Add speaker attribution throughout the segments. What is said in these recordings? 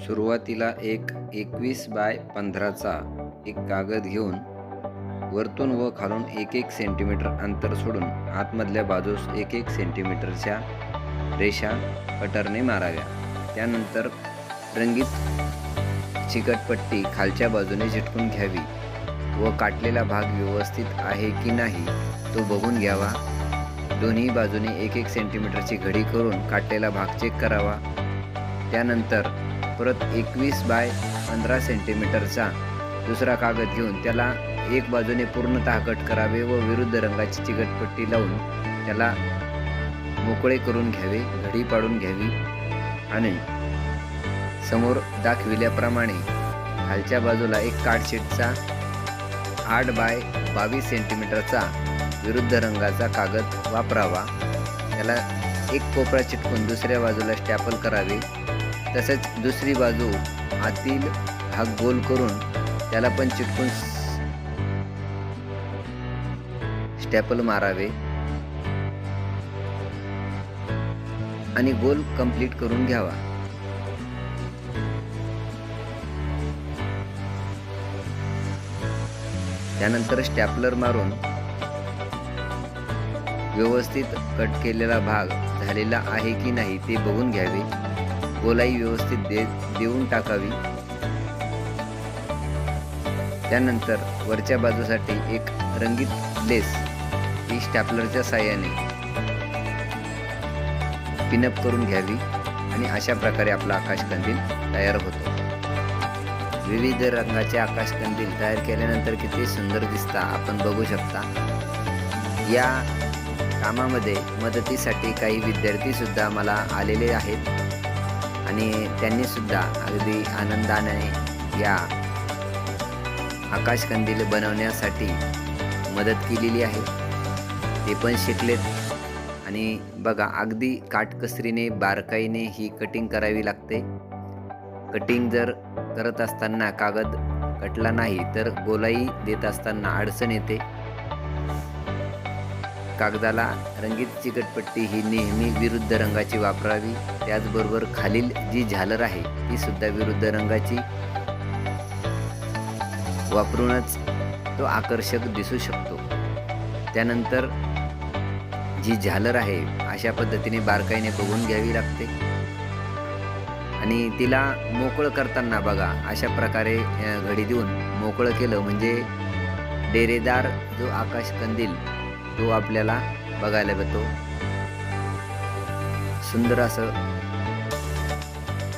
Speaker 1: सुरुवातीला एक एकवीस बाय पंधराचा एक कागद घेऊन वरतून व खालून एक एक सेंटीमीटर अंतर सोडून आतमधल्या बाजूस एक एक सेंटीमीटरच्या रेषा कटरने माराव्या. त्यानंतर रंगीत चिकटपट्टी खालच्या बाजूने झिटकून घ्यावी व काटलेला भाग व्यवस्थित आहे की नाही तो बघून घ्यावा. दोन्ही बाजूने एक एक सेंटीमीटरची घडी करून काटलेला भाग चेक करावा. त्यानंतर परत एकवीस बाय पंधरा सेंटीमीटरचा दुसरा कागद घेऊन त्याला एक बाजूने पूर्णतः कट करावे व विरुद्ध रंगाची चिकटपट्टी लावून त्याला मोकळे करून घ्यावे घडी पाडून घ्यावी आणि समोर दाखविल्याप्रमाणे खालच्या बाजूला एक कार्डशीटचा आठ बाय बावीस सेंटीमीटरचा विरुद्ध रंगाचा कागद वापरावा. त्याला एक कोपरा चिटकून दुसऱ्या बाजूला स्टॅपल करावे. तसेच दुसरी बाजू आतील भाग गोल करून त्याला पण चिटकून स्टॅपल मारावे. आणि गोल कंप्लीट करून घ्यावा. त्यानंतर स्टॅपलर मारून व्यवस्थित कट केलेला भाग झालेला आहे की नाही ते बघून घ्यावे. गोलाई व्यवस्थित दे देऊन टाकावी. त्यानंतर वरच्या बाजूसाठी एक रंगीत लेस ही स्टॅपलरच्या साह्याने पिनअप करून घ्यावी आणि अशा प्रकारे आपला आकाशकंदील तयार होतो. विविध रंगाचे आकाशकंदील तयार केल्यानंतर किती सुंदर दिसता आपण बघू शकता. या कामामध्ये मदतीसाठी काही विद्यार्थीसुद्धा मला आलेले आहेत. आणि त्यांनीसुद्धा अगदी आनंदाने या आकाशकंदील बनवण्यासाठी मदत केलेली आहे. ते पण शिकलेत. आणि बघा अगदी काटकसरीने बारकाईने ही कटिंग करावी लागते. कटिंग जर करत असताना कागद कटला नाही तर गोलाई देत असताना अडचण येते. कागदाला रंगीत चिकटपट्टी ही नेहमी विरुद्ध रंगाची वापरावी. त्याचबरोबर खालील जी झालर आहे ती सुद्धा विरुद्ध रंगाची वापरूनच तो आकर्षक दिसू शकतो. त्यानंतर जी झालर आहे अशा पद्धतीने बारकाईने बघून घ्यावी लागते. आणि तिला मोकळं करताना बघा अशा प्रकारे घडी देऊन मोकळं केलं म्हणजे डेरेदार जो आकाश कंदील तो आपल्याला बघायला मिळतो सुंदर असं.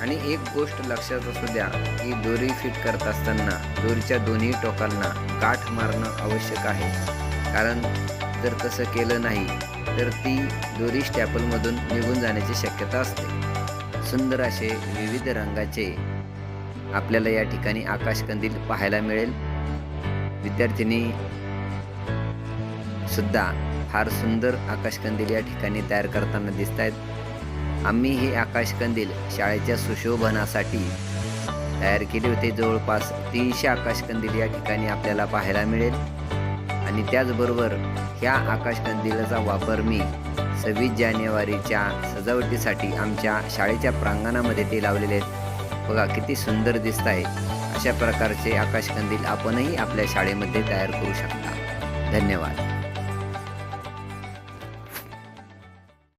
Speaker 1: आणि एक गोष्ट लक्षात असू द्या की दोरी फिट करत असताना दोरीच्या दोन्ही टोकांना गाठ मारणं आवश्यक आहे. कारण जर तसं केलं नाही तर ती दोरी स्टॅपलमधून निघून जाण्याची शक्यता असते. सुंदर असे विविध रंगाचे आपल्याला या ठिकाणी आकाशकंदील पाहायला मिळेल. विद्यार्थिनी सुद्धा फार सुंदर आकाशकंदील या ठिकाणी तयार करताना दिसत आहेत आम्ही हे आकाशकंदील शाळेच्या सुशोभनासाठी तयार केले होते. जवळपास तीनशे आकाशकंदील या ठिकाणी आपल्याला पाहायला मिळेल. आणि त्याचबरोबर ह्या आकाशकंदिलाचा वापर मी सव्वीस जानेवारीच्या सजावटीसाठी आमच्या शाळेच्या प्रांगणामध्ये ते लावलेले आहेत. बघा किती सुंदर दिसत आहे अशा प्रकारचे आकाशकंदील आपणही आपल्या शाळेमध्ये तयार करू शकता. धन्यवाद.